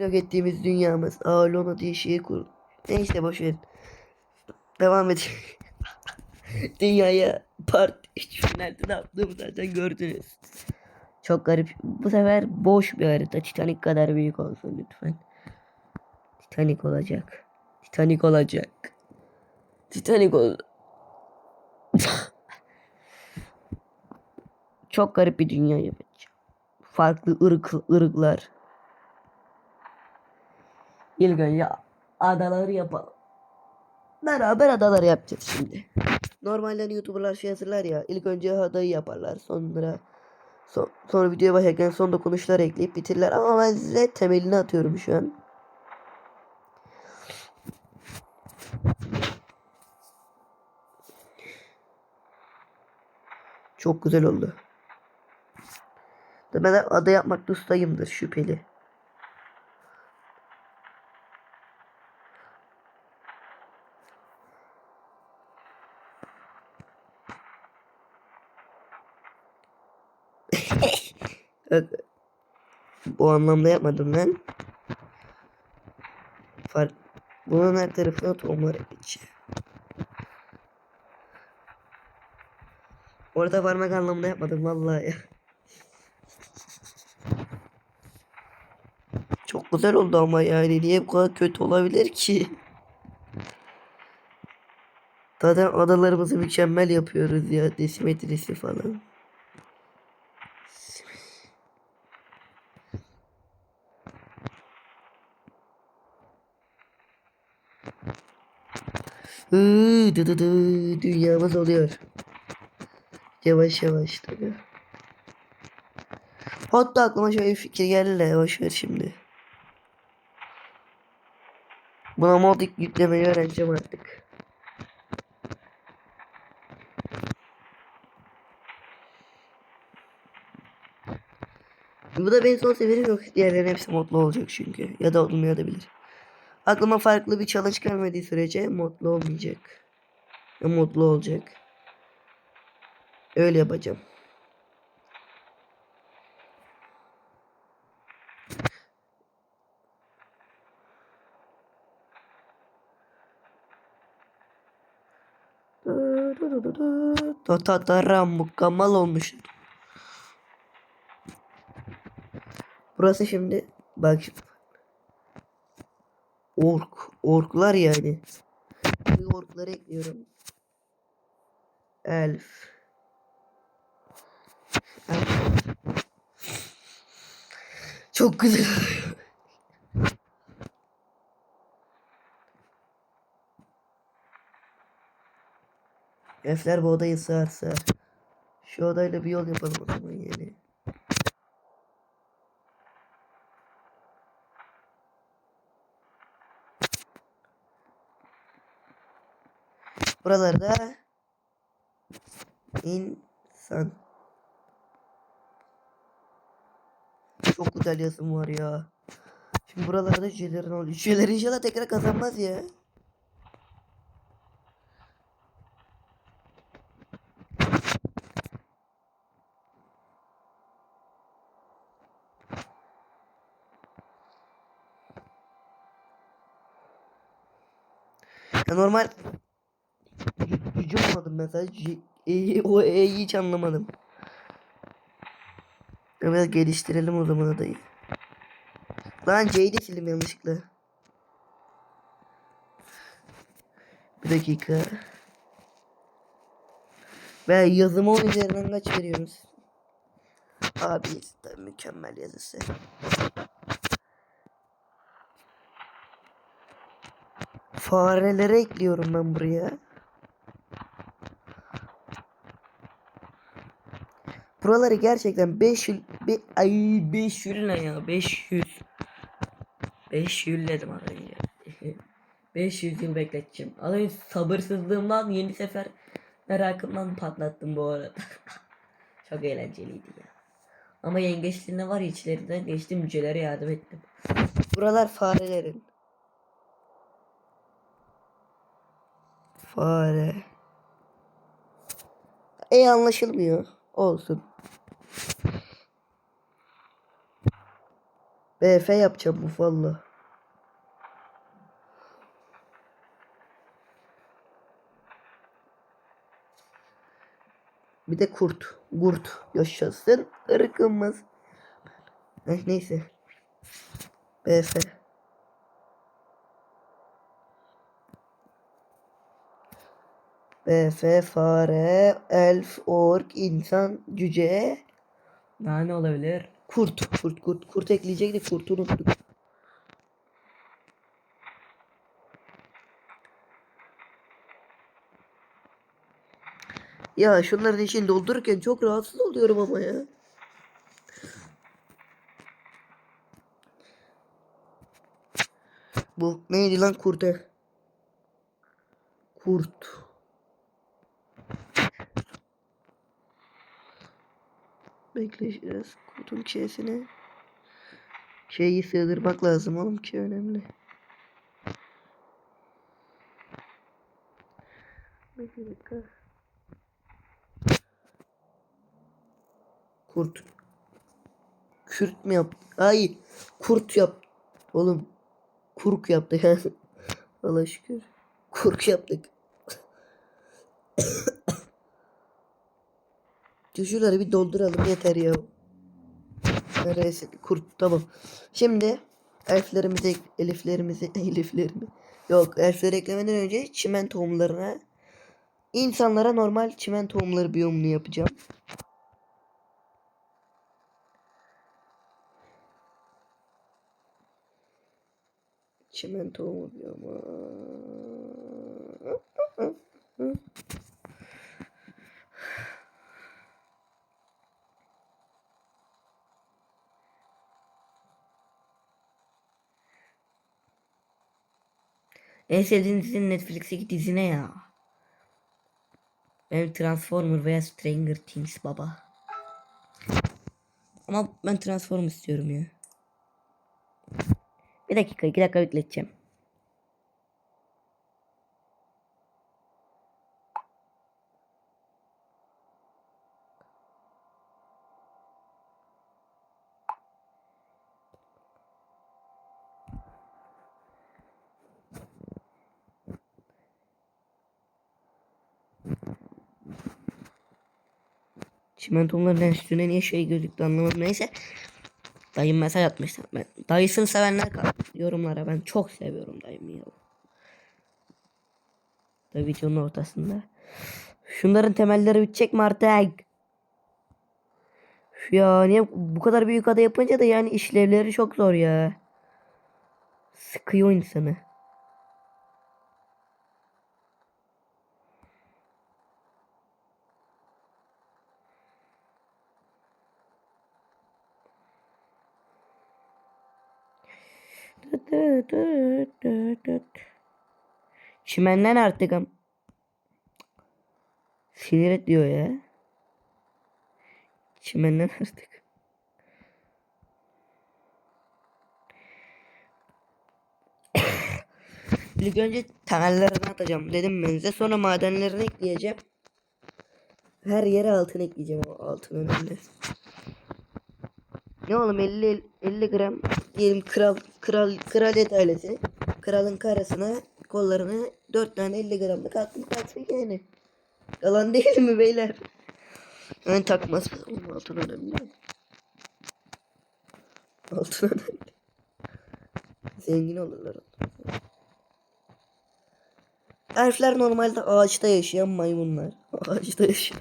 yok ettiğimiz dünyamız. Ağlona diye şeyi kur. Neyse boş verin. Devam edelim. Dünyaya part 3 finalde ne yaptığımı zaten gördünüz. Çok garip. Bu sefer boş bir harita. Titanic kadar büyük olsun lütfen. Titanic olacak. Titanic olacak. Titanic ol. Çok garip bir dünya yapacağım. Farklı ırk, ırklar. İlk önce adaları yapalım. Beraber adaları yapacağız şimdi. Normalde hani YouTuber'lar şey hazırlar ya. İlk önce adayı yaparlar. Sonra son, sonra videoya başlarken son dokunuşlar ekleyip bitirirler. Ama ben size temelini atıyorum şu an. Çok güzel oldu. Ben ada yapmakta ustayımdır şüpheli. Yok. Bu anlamda yapmadım ben. Fark bunun her tarafına tohumlar ekeceğim. Orada parmak anlamında yapmadım vallahi. Çok güzel oldu ama yani niye bu kadar kötü olabilir ki? Zaten adalarımızı mükemmel yapıyoruz ya desimetresi falan. Iıı, dı dı dı, dünyamız oluyor. Yavaş yavaş tabii. Hatta aklıma şöyle bir fikir geldi de boş ver şimdi. Buna mod yüklemeyi öğreneceğim artık. Bu da benim son severim yok. Diğerlerin hepsi modlu olacak çünkü. Ya da olmayabilir. Aklıma farklı bir challenge gelmediği sürece modlu olmayacak. Ya modlu olacak. Öyle yapacağım. Tatataram mükemmel olmuş. Burası şimdi bak ork orklar yani. Bir orkları ekliyorum. Elf. Elf. Çok güzel. Elfler bu odayı sığar sığar. Şu odayla bir yol yapalım o zaman yeni. Buralarda insan. Çok güzel yazım var ya. Şimdi buralarda cücelerin oluyor. Cüceler inşallah tekrar kazanmaz. Ya normal Gücü bulamadım ben sadece E'yi, o E'yi hiç anlamadım. Biraz geliştirelim o zaman adayı. Lan C'yi de sildim yanlışlıkla. Bir dakika. Ve yazımı 10 üzerinden kaç veriyoruz? Abi tabii mükemmel yazısı. Fareleri ekliyorum ben buraya. Buraları gerçekten 500 be, ay 500 ne ya 500 500 dedim az önce 500 yıl bekleteceğim. Alayım sabırsızlığımdan yeni sefer merakımdan patlattım bu arada. Çok eğlenceliydi ya. Ama yengeçliğinde var içlerinden geçtim mücelere yardım ettim. Buralar farelerin. Fare. E anlaşılmıyor. Olsun. BF yapacağım bu valla. Bir de kurt. Kurt. Yaşasın. ırkımız. Eh, neyse. BF. BF, fare, elf, ork, insan, cüce, ne olabilir? Kurt. Kurt, kurt. Kurt ekleyecektik. Kurtu unuttuk. Ya şunların içini doldururken çok rahatsız oluyorum ama ya. Bu neydi lan kurte? Kurt. Bekle kurtun çeyesine. Şeyi sığdırmak lazım oğlum ki önemli. Bir dakika. Kurt. Kürt mü yap? Ay kurt yap. Oğlum kurk yaptık ha. Allah şükür. Kurk yaptık. Şuraları bir dolduralım yeter ya. Neresi? Kurt tamam. Şimdi elflerimizi, eliflerimizi, eliflerimi. Yok elfleri eklemeden önce çimen tohumlarına insanlara normal çimen tohumları biyomunu yapacağım. Çimen tohumu biyomu. En sevdiğin dizinin Netflix'teki dizi ne ya? Benim Transformer veya Stranger Things baba. Ama ben Transformer istiyorum ya. Bir dakika, iki dakika bekleteceğim. Çimentoların üstüne niye şey gözüktü anlamadım. Neyse. Dayım mesaj atmıştı. Ben, dayısını sevenler yorumlara. Ben çok seviyorum dayımı ya. Da videonun ortasında. Şunların temelleri bitecek mi artık? Ya niye bu kadar büyük ada yapınca da yani işlevleri çok zor ya. Sıkıyor insanı. Çimenden artık am. Sinir et diyor ya. Çimenden artık. İlk önce temellerini atacağım dedim ben. Sonra madenlerini ekleyeceğim. Her yere altın ekleyeceğim. O altın önemli. Ne oğlum 50 50 gram diyelim kral kral kraliyet ailesi kralın karısına kollarını 4 tane 50 gramlık altın taksın yani. Yalan değil mi beyler? Ben takmaz oğlum altın önemli. Altın önemli. Zengin olurlar. Elfler normalde ağaçta yaşayan maymunlar. Ağaçta yaşıyor.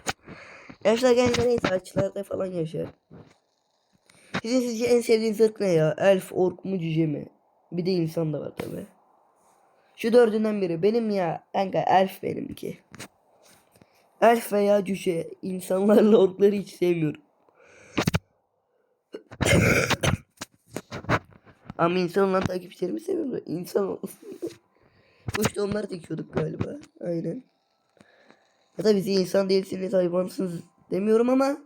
Elfler genelde neyse ağaçlarda falan yaşar. Sizin sizce en sevdiğiniz ırk ne ya? Elf, ork mu, cüce mi? Bir de insan da var tabi. Şu dördünden biri. Benim ya kanka elf benimki. Elf veya cüce. İnsanlarla orkları hiç sevmiyorum. Ama insanla takipçilerimi seviyorum. İnsan olsun. Kuş da onları dikiyorduk galiba. Aynen. Ya da bizi insan değilsiniz hayvansınız demiyorum ama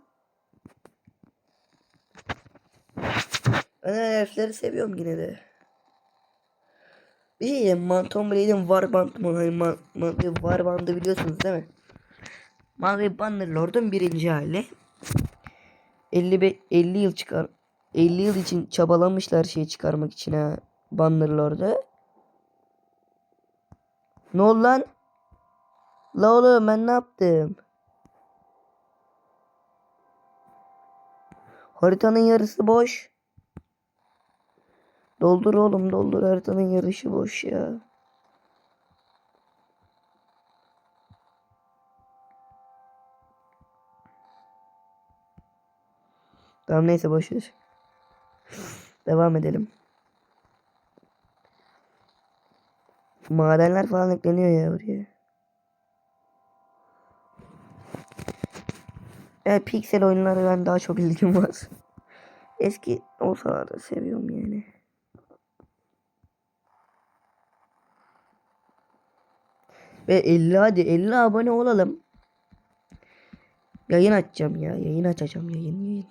Ben elfleri seviyorum yine de. Bir şey diyeyim. Manton Blade'in Warband mı? Hani man, man, Warband'ı biliyorsunuz değil mi? Mavi Bannerlord'un birinci hali. 50, be- 50 yıl çıkar. 50 yıl için çabalamışlar şey çıkarmak için ha. Bannerlord'da. Ne oldu lan? La oğlum ben ne yaptım? Haritanın yarısı boş. Doldur oğlum doldur haritanın yarısı boş ya. Tamam neyse boş ver. Devam edelim. Madenler falan ekleniyor ya buraya. Evet piksel oyunları ben daha çok ilgim var. Eski olsa da seviyorum yani. Ve 50 hadi 50 abone olalım. Yayın açacağım ya. Yayın açacağım yayın yayın.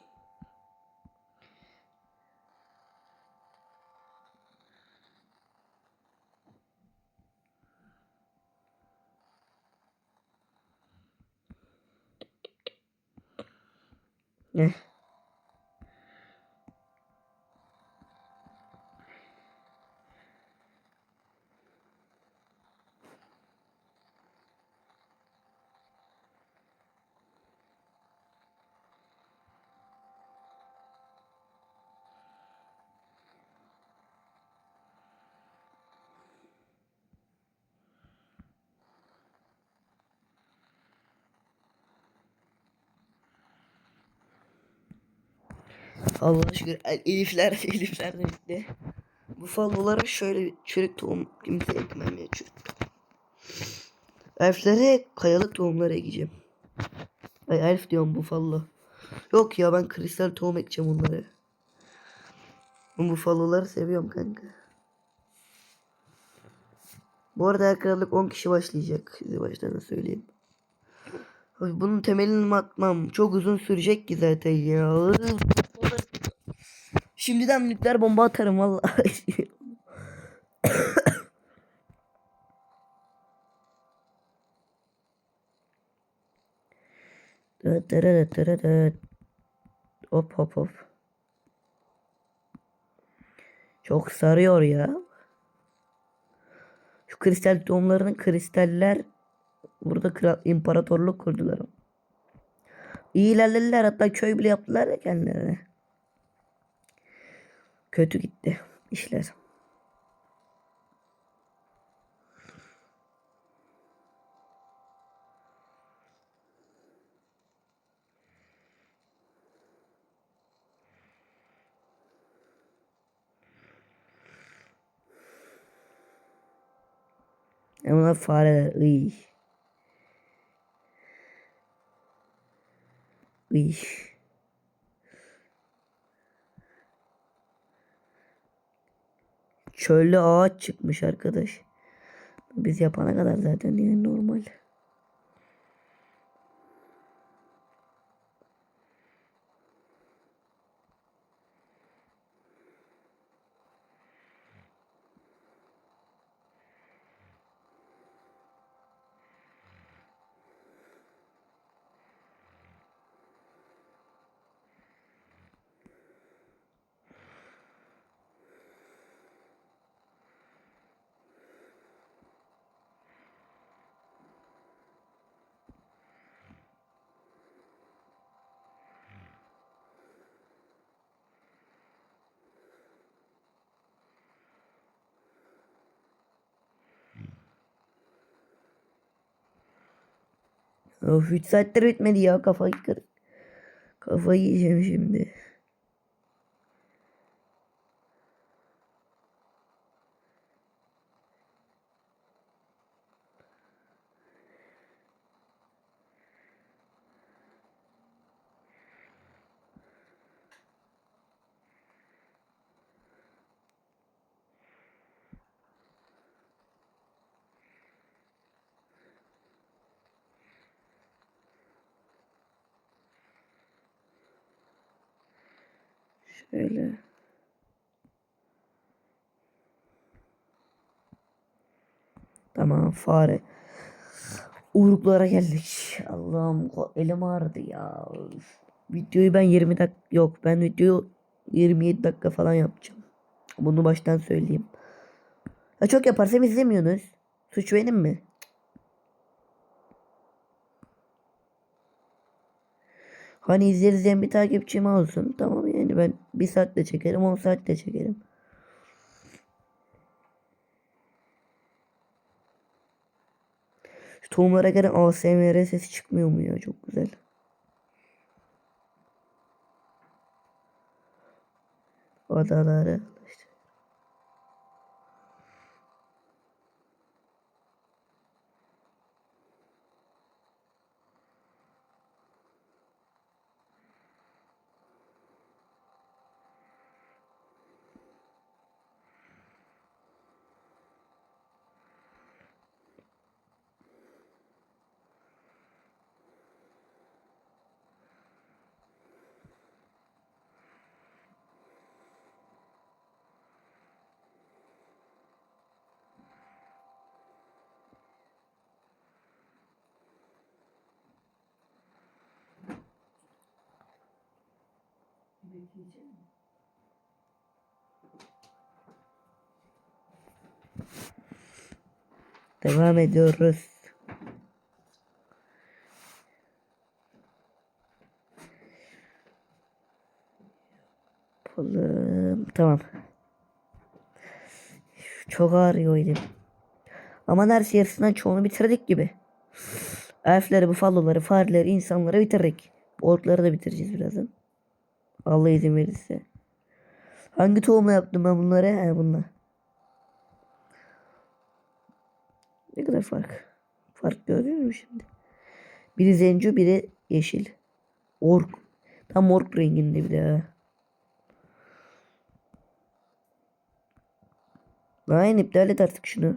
Ne? Allah'a şükür El- Elifler Elifler de bitti. Bu fallolara şöyle çürük tohum kimse ekmem ya çürük. Elflere kayalık tohumları ekeceğim. Ay elf diyorum bu fallo. Yok ya ben kristal tohum ekeceğim onları. Bu falloları seviyorum kanka. Bu arada her krallık 10 kişi başlayacak. Size baştan söyleyeyim. Bunun temelini atmam? Çok uzun sürecek ki zaten ya. Şimdiden nükleer bomba atarım vallahi. Hop hop hop. Çok sarıyor ya. Şu kristal doğumlarının kristaller burada kral, imparatorluk kurdular. İyi ilerlediler hatta köy bile yaptılar ya kendilerine. Kötü gitti işler. Ama fareler iy. Iy. Çölde ağaç çıkmış arkadaş. Biz yapana kadar zaten yani normal. Of 3 saattir bitmedi ya kafayı kır. Kafayı yiyeceğim şimdi. Şöyle. Tamam fare. Uğurluklara geldik. Allah'ım elim ağrıdı ya. Videoyu ben 20 dak yok ben videoyu 27 dakika falan yapacağım. Bunu baştan söyleyeyim. Ya çok yaparsam izlemiyorsunuz. Suç benim mi? Hani izleriz bir takipçim olsun. Tamam ben bir saatte çekerim 10 saatte çekerim. Şu tohumlara göre ASMR sesi çıkmıyor mu ya? Çok güzel. Odaları. işte. Devam ediyoruz. Yapalım. Tamam. Çok ağrıyor elim. Ama neredeyse yarısından çoğunu bitirdik gibi. Elfleri, bufaloları, fareleri, insanları bitirdik. Orkları da bitireceğiz birazdan. Allah izin verirse. Hangi tohumla yaptım ben bunları? He bunlar. Ne kadar fark? Fark gördün mü şimdi? Biri zencu, biri yeşil. Ork. Tam ork renginde bir de ha. Aynen iptal et artık şunu.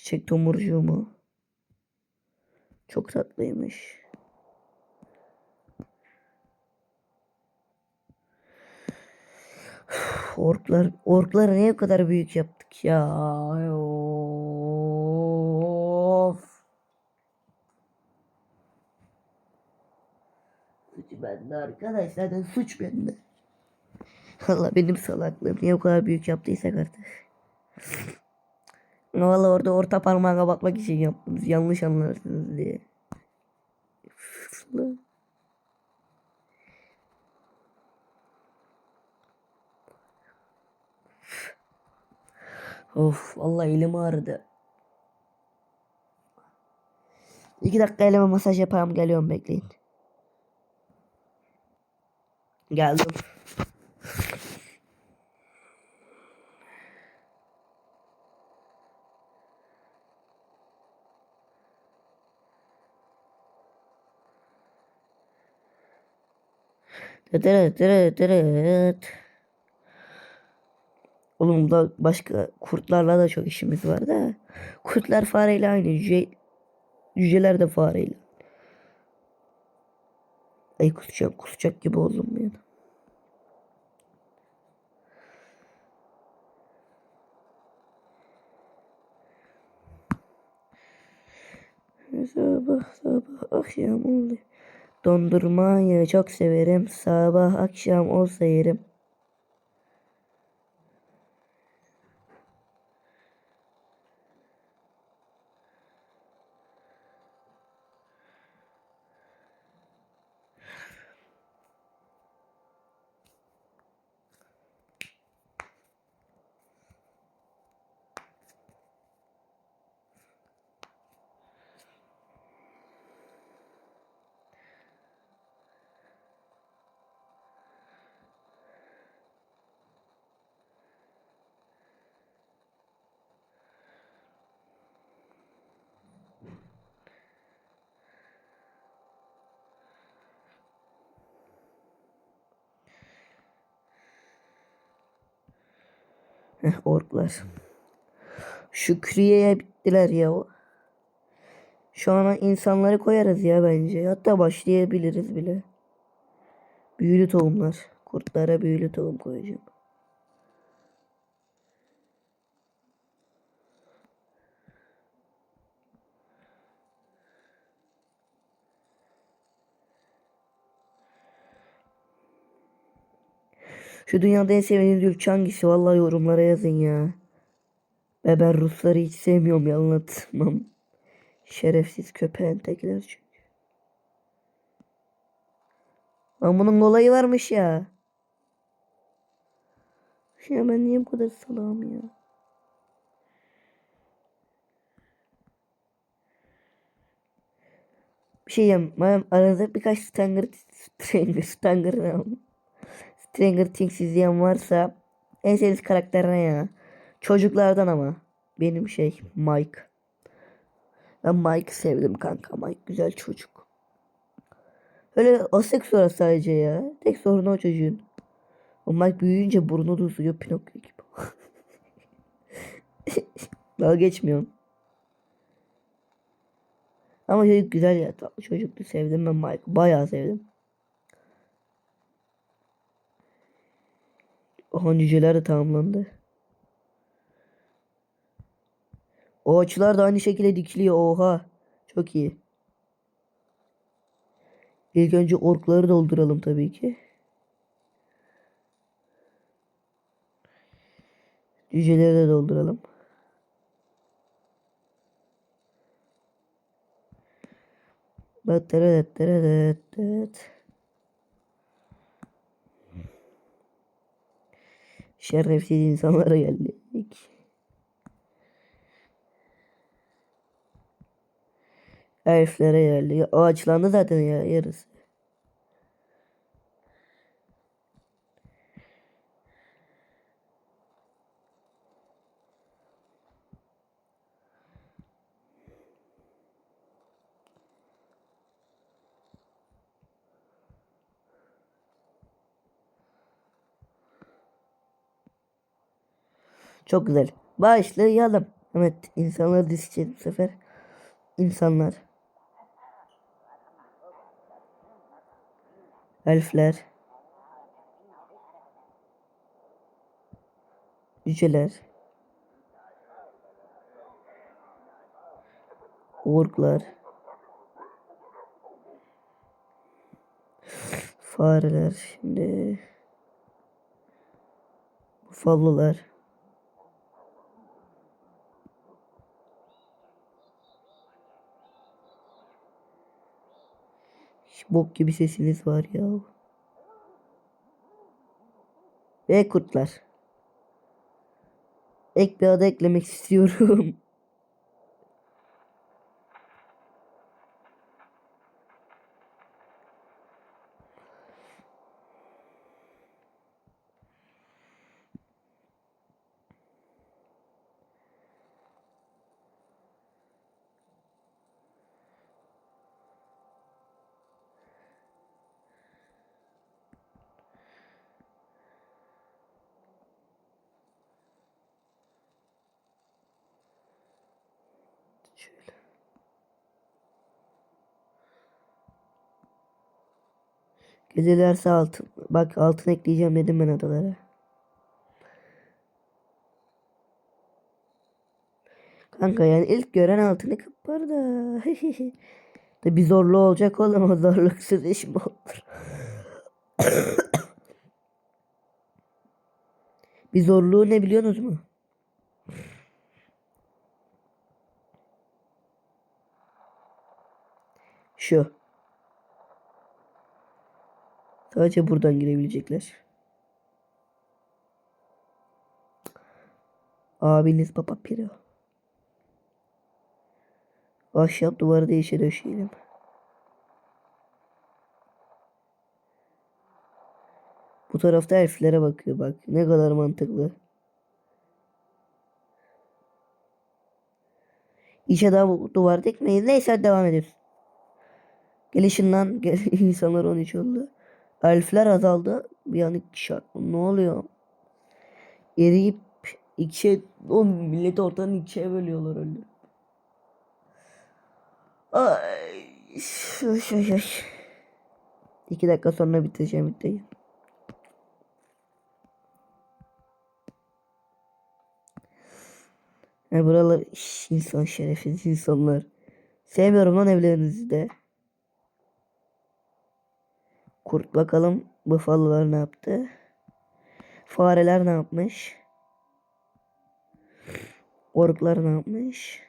Çiçek tomurcuğu mu? Çok tatlıymış. Orklar, orkları niye bu kadar büyük yaptık ya? Of. Suç bende arkadaşlar. Zaten suç bende. Allah benim salaklığım. Niye bu kadar büyük yaptıysak artık. Valla orada orta parmağı kapatmak için yaptınız. Yanlış anlarsınız diye. Of vallahi elim ağrıdı. İki dakika elime masaj yapalım geliyorum bekleyin. Geldim. Oğlum da başka kurtlarla da çok işimiz var da. Kurtlar fareyle aynı. Cüce, cüceler de fareyle. Ay kusacağım kusacak gibi oldum yani. Sabah sabah akşam oldu. Dondurmayı çok severim. Sabah akşam olsa yerim. Heh, orklar. Şükriye'ye bittiler ya. Şu an insanları koyarız ya bence. Hatta başlayabiliriz bile. Büyülü tohumlar. Kurtlara büyülü tohum koyacağım. Şu dünyada en sevdiğiniz ülke hangisi? Vallahi yorumlara yazın ya. Ve ben Rusları hiç sevmiyorum ya anlatmam. Şerefsiz köpeğin tekler çünkü. Lan bunun olayı varmış ya. Ya ben niye bu kadar salağım ya? Bir şey diyeyim. Aranızda birkaç Stranger Stranger ne oğlum? Stranger Things izleyen varsa en sevdiğiniz karakter ne ya? Çocuklardan ama. Benim şey Mike. Ben Mike'ı sevdim kanka. Mike güzel çocuk. Öyle aseksüel sadece ya. Tek sorunu o çocuğun. O Mike büyüyünce burnu da uzuyor Pinokyo gibi. Daha geçmiyorum. Ama çocuk güzel ya. Tatlı çocuktu. Sevdim ben Mike. Bayağı sevdim. Cüceler de tamamlandı. O açılar da aynı şekilde dikiliyor. Oha. Çok iyi. İlk önce orkları dolduralım tabii ki. Cüceleri de dolduralım. Dıt Şerefsiz insanlara geldik. Elflere geldik. O açlandı zaten ya yarısı. Çok güzel. Başlayalım. Evet insanlar dizeceğiz bu sefer. İnsanlar. Elfler. Cüceler. Orklar. Fareler şimdi. Bufalolar. Bok gibi sesiniz var ya. Ve kurtlar. Ek bir ada eklemek istiyorum. Gecelerse altın. Bak altın ekleyeceğim dedim ben adalara. Kanka yani ilk gören altını kapar da. da bir zorlu olacak oğlum o zorluksuz iş mi olur? bir zorluğu ne biliyorsunuz mu? Şu. Sadece buradan girebilecekler. Abiniz Papa Piro. Ahşap duvarı değişe döşeyelim. Bu tarafta elflere bakıyor bak. Ne kadar mantıklı. İçe daha duvar dikmeyiz. Neyse devam ediyoruz. Gelişinden gel insanlar 13 oldu. Elfler azaldı. Bir an iki şart. Ne oluyor? Eriyip ikiye o milleti ortadan ikiye bölüyorlar öyle. Ay, şuş, şuş, şuş. İki dakika sonra bitireceğim videoyu. Ya buralar iş, insan şerefsiz insanlar. Sevmiyorum lan evlerinizi de. Kurt bakalım buffalo'lar ne yaptı? Fareler ne yapmış? Oruklar ne yapmış?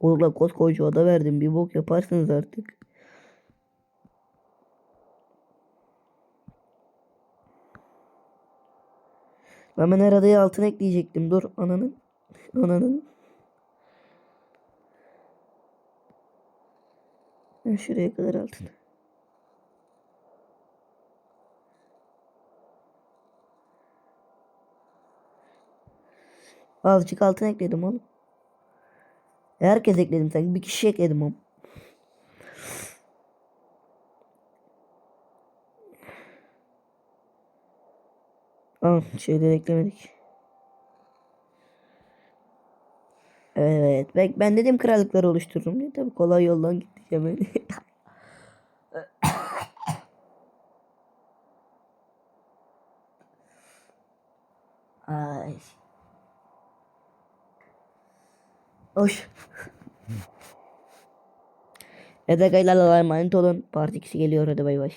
Oruklar koskoca oda verdim. Bir bok yaparsınız artık. Ben ben her adaya altın ekleyecektim. Dur ananın. Ananın. Ha, şuraya kadar altın. Azıcık altın ekledim oğlum. Herkes ekledim sanki bir kişi ekledim oğlum. Aa, şeyleri eklemedik. Evet. Ben, ben dedim krallıkları oluştururum diye. Tabii kolay yoldan gideceğim öyle. Ay. Hoş. Evet arkadaşlar emanet olun. Part 2'si geliyor hadi bay bay.